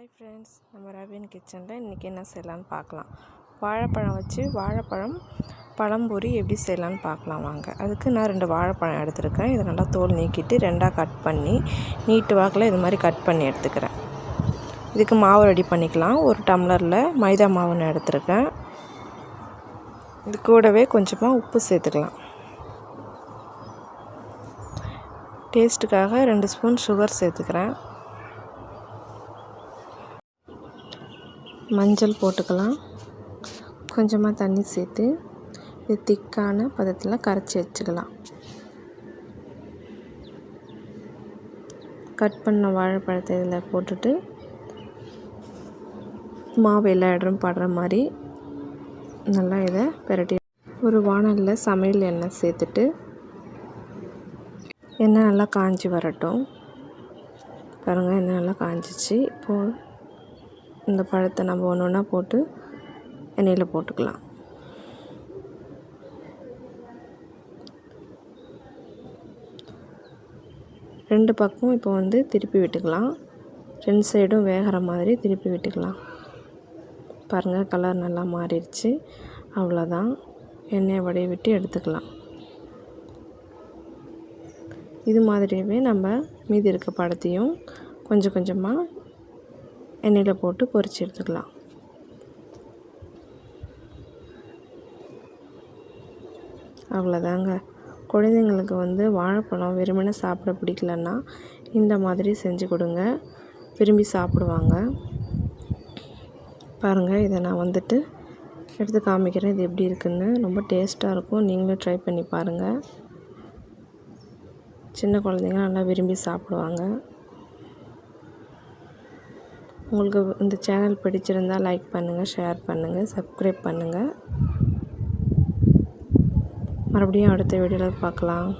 Hi friends நம்ம ரவின் கிச்சனில் இன்றைக்கி என்ன செய்யலான்னு பார்க்கலாம். வாழைப்பழம் வச்சு வாழைப்பழம் பழம்பொரி எப்படி செய்யலான்னு பார்க்கலாம் வாங்க. அதுக்கு நான் ரெண்டு வாழைப்பழம் எடுத்துருக்கேன். இதை நல்லா தோல் நீக்கிட்டு ரெண்டாக கட் பண்ணி நீட்டு வாக்கில் இது மாதிரி கட் பண்ணி எடுத்துக்கிறேன். இதுக்கு மாவு ரெடி பண்ணிக்கலாம். ஒரு டம்ளரில் மைதா மாவு நான் எடுத்துருக்கேன். இது கூடவே கொஞ்சமாக உப்பு சேர்த்துக்கலாம். டேஸ்ட்டுக்காக ரெண்டு ஸ்பூன் சுகர் சேர்த்துக்கிறேன். மஞ்சள் போட்டுக்கலாம். கொஞ்சமாக தண்ணி சேர்த்து இது திக்கான பதத்தில் கரைச்சி வச்சுக்கலாம். கட் பண்ண வாழைப்பழத்தை இதில் போட்டுட்டு மாவு எல்லா இடம் படுற மாதிரி நல்லா இதை பிரட்டி ஒரு வானலில் சமையல் எண்ணெய் சேர்த்துட்டு எண்ணெய் நல்லா காஞ்சி வரட்டும். பாருங்கள் எண்ணெய் நல்லா காஞ்சிச்சு. இப்போது இந்த பழத்தை நம்ம ஒன்று ஒன்றா போட்டு எண்ணெயில் போட்டுக்கலாம். ரெண்டு பக்கமும் இப்போ வந்து திருப்பி விட்டுக்கலாம். ரெண்டு சைடும் வேகிற மாதிரி திருப்பி விட்டுக்கலாம். பாருங்கள் கலர் நல்லா மாறிடுச்சு. அவ்வளோதான். எண்ணெயை வடைய விட்டு எடுத்துக்கலாம். இது மாதிரியே நம்ம மீதி இருக்க படத்தையும் கொஞ்சம் கொஞ்சமாக எண்ணெயில் போட்டு பொரித்து எடுத்துக்கலாம். அவ்வளோதாங்க. குழந்தைங்களுக்கு வந்து வாழைப்பழம் வெறுமனே சாப்பிட பிடிக்கலன்னா இந்த மாதிரி செஞ்சு கொடுங்க. விரும்பி சாப்பிடுவாங்க. பாருங்கள் இதை நான் வந்துட்டு எடுத்து காமிக்கிறேன். இது எப்படி இருக்குன்னு. ரொம்ப டேஸ்ட்டாக இருக்கும். நீங்களும் ட்ரை பண்ணி பாருங்கள் சின்ன குழந்தைங்க நல்லா விரும்பி சாப்பிடுவாங்க. உங்களுக்கு இந்த சேனல் பிடிச்சிருந்தால் லைக் பண்ணுங்கள் ஷேர் பண்ணுங்கள் சப்ஸ்கிரைப் பண்ணுங்கள் மறுபடியும் அடுத்த வீடியோவில் பார்க்கலாம்.